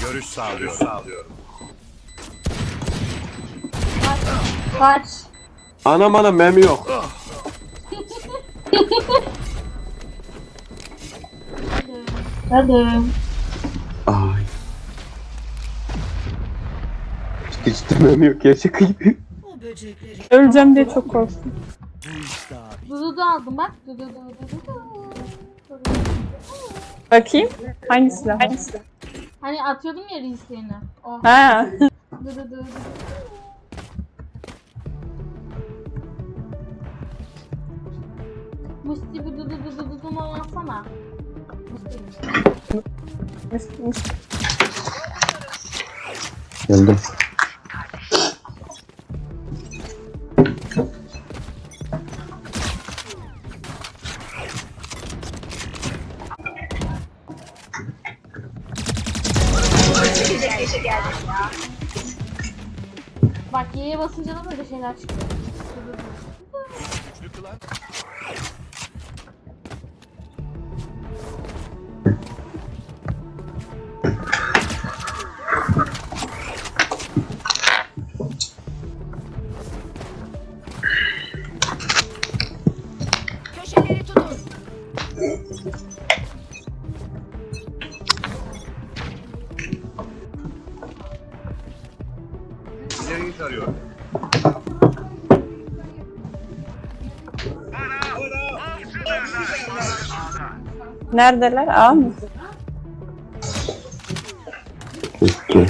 Görüş sağlıyorum. Kaç. Anam anam mem yok. Hadi. Ay. Ciddi ciddi mem yok ya şaka gibi. Öleceğim diye çok korktum. Dudu da aldım bak. Dudu dudu dudu. Bakayım. Hangi silah? Hani atıyordum ya reislerini. O. Ha. Dudu dudu dudu. Musti bu dudu dudu dudu oynatsana. Musti. Geldim. Bak Y'ye basınca da böyle şeyler çıkıyor. Köşeleri tutun. çıkarıyor. Neredeler? A mı? Peki.